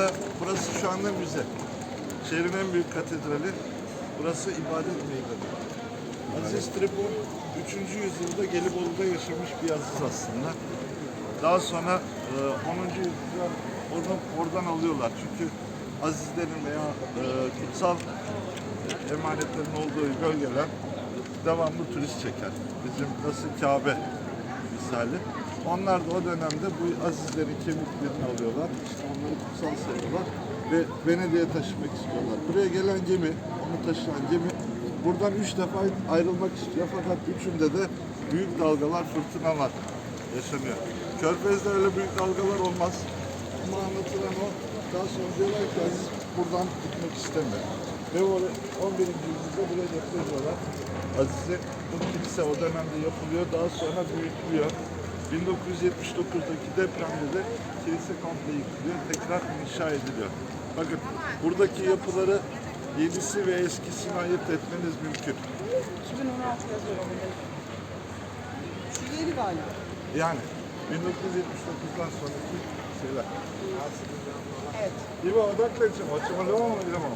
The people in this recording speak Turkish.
anda burası şu anda müze. Şehrin en büyük katedrali. Burası ibadet meydanı. Aziz Tribun 3. yüzyılda Gelibolu'da yaşamış bir aziz aslında. Daha sonra e, 10. yüzyılda onu oradan alıyorlar. Çünkü azizlerin veya e, kutsal emanetlerin olduğu bölgeler devamlı turist çeker. Bizim nasıl Kabe misali. Onlar da o dönemde bu azizlerin kemiklerini alıyorlar. İşte kutsal sayıyorlar ve Venedik'e taşımak istiyorlar. Buraya gelen gemi, onu taşıyan gemi buradan üç defa ayrılmak istiyor. Fakat üçünde de büyük dalgalar, fırtınalar yaşanıyor. Körfez'de öyle büyük dalgalar olmaz. Ama anlatılan o. Daha sonra diyorlar ki Aziz buradan gitmek istemiyor. Ve o 11. yüzyılda buraya getiriyorlar. Aziz'e bu kilise o dönemde yapılıyor. Daha sonra büyütülüyor. 1979'daki depremde de kilise komple yıkılıyor. Tekrar inşa ediliyor. Bakın buradaki yapıları yenisi ve eskisini ayırt etmeniz mümkün. 2016 yazıyor orada. Şu yeni galiba. Yani 1979'dan sonraki şeyler. Evet. İva odaklayacağım. Açım o zaman mı bilemem.